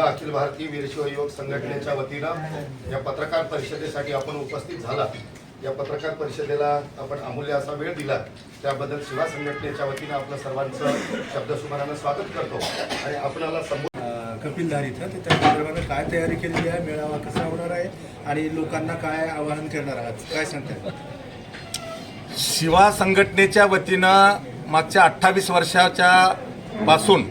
शिवा अखिल भारतीय वीरशिव युवक संघटनेच्या वतीनं या पत्रकार परिषदेसाठी आपण उपस्थित झाला. या पत्रकार परिषदेला आपण अमूल्य असा वेळ दिला. त्याबद्दल शिवा संघटनेच्या वतीनं आपलं सर्वांचं शब्दसुमारानं स्वागत करतो. आणि आपणाला संबोध कपिलधार इथं तर त्या संदर्भानं काय तयारी केलेली आहे मेळावा कसा होणार आहे आणि लोकांना काय आवाहन करणार आहात? काय सांगताय? शिवा संघटनेच्या वतीनं मागच्या अठ्ठावीस वर्षाच्या पासून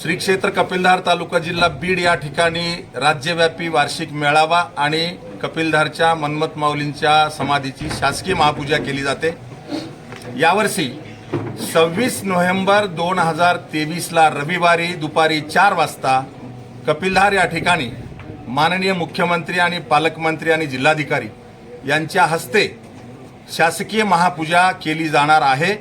श्री क्षेत्र कपिलधार तालुका जिल्हा बीड या ठिकाणी राज्यव्यापी वार्षिक मेळावा आणि कपिलधारच्या मन्मथ माऊलींच्या समाधीची शासकीय महापूजा केली जाते. यावर्षी सव्वीस नोव्हेंबर दोन हजार तेवीसला रविवारी दुपारी चार वाजता कपिलधार या ठिकाणी माननीय मुख्यमंत्री आणि पालकमंत्री आणि जिल्हाधिकारी यांच्या हस्ते शासकीय महापूजा केली जाणार आहे.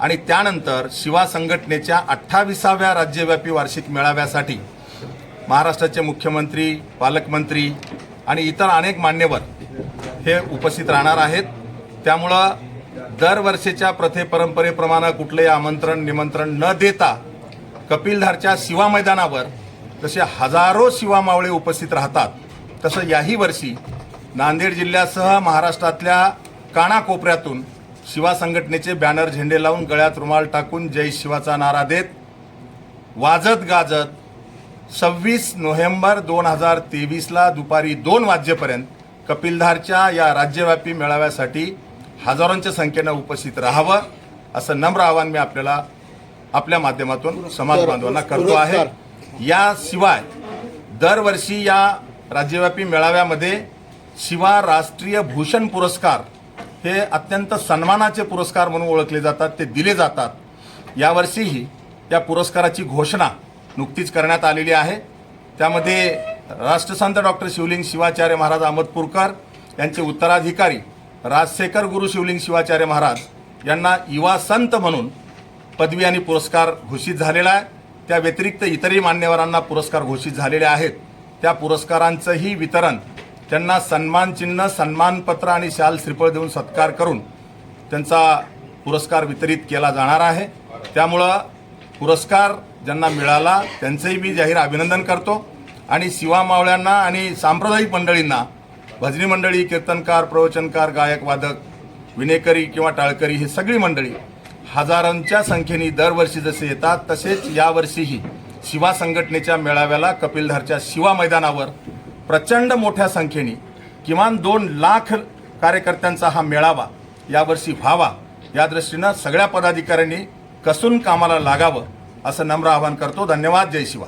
आणि त्यानंतर शिवा संघटनेच्या अठ्ठावीसाव्या राज्यव्यापी वार्षिक मेळाव्यासाठी महाराष्ट्राचे मुख्यमंत्री पालकमंत्री आणि इतर अनेक मान्यवर हे उपस्थित राहणार आहेत. त्यामुळं दरवर्षीच्या प्रथे परंपरेप्रमाणे कुठलंही आमंत्रण निमंत्रण न देता कपिलधारच्या शिवा मैदानावर जसे हजारो शिवा मावळे उपस्थित राहतात तसं याही वर्षी नांदेड जिल्ह्यासह महाराष्ट्रातल्या कानाकोपऱ्यातून शिवा संघटनेचे बॅनर झेंडे लावून गळ्यात रुमाल टाकून जय शिवाचा नारा देत वाजत गाजत सव्वीस नोव्हेंबर दोन हजार तेवीसला दुपारी दोन वाजेपर्यंत कपिलधारच्या या राज्यव्यापी मेळाव्यासाठी हजारोंच्या संख्येनं उपस्थित राहावं असं नम्र आवाहन मी आपल्याला आपल्या माध्यमातून समाज बांधवांना करतो आहे. याशिवाय दरवर्षी या राज्यव्यापी मेळाव्यामध्ये शिवा राष्ट्रीय भूषण पुरस्कार हे अत्यंत सन्मानाचे पुरस्कार म्हणून ओळखले जातात ते दिले जातात. यावर्षीही या पुरस्काराची घोषणा नुकतीच करण्यात आलेली आहे. त्यामध्ये राष्ट्रसंत डॉक्टर शिवलिंग शिवाचार्य महाराज अहमदपूरकर यांचे उत्तराधिकारी राजशेखर गुरु शिवलिंग शिवाचार्य महाराज यांना युवा संत म्हणून पदवी आणि पुरस्कार घोषित झालेला आहे. त्या व्यतिरिक्त इतरही मान्यवरांना पुरस्कार घोषित झालेले आहेत. त्या पुरस्कारांचंही वितरण त्यांना सन्मानचिन्ह सन्मानपत्र आणि शाल श्रीफळ देऊन सत्कार करून त्यांचा पुरस्कार वितरित केला जाणार आहे. त्यामुळं पुरस्कार ज्यांना मिळाला त्यांचंही मी जाहीर अभिनंदन करतो. आणि शिवा मावळ्यांना आणि सांप्रदायिक मंडळींना भजनी मंडळी कीर्तनकार प्रवचनकार गायक वादक विनेकरी किंवा टाळकरी ही सगळी मंडळी हजारांच्या संख्येने दरवर्षी जसे येतात तसेच यावर्षीही शिवा संघटनेच्या मेळाव्याला कपिलधारच्या शिवा मैदानावर प्रचंड मोठ्या संख्येने किमान दोन लाख कार्यकर्त्यांचा हा मेळावा यावर्षी व्हावा. या दृष्टीनं सगळ्या पदाधिकाऱ्यांनी कसून कामाला लागावं असं नम्र आवाहन करतो. धन्यवाद. जय शिवा.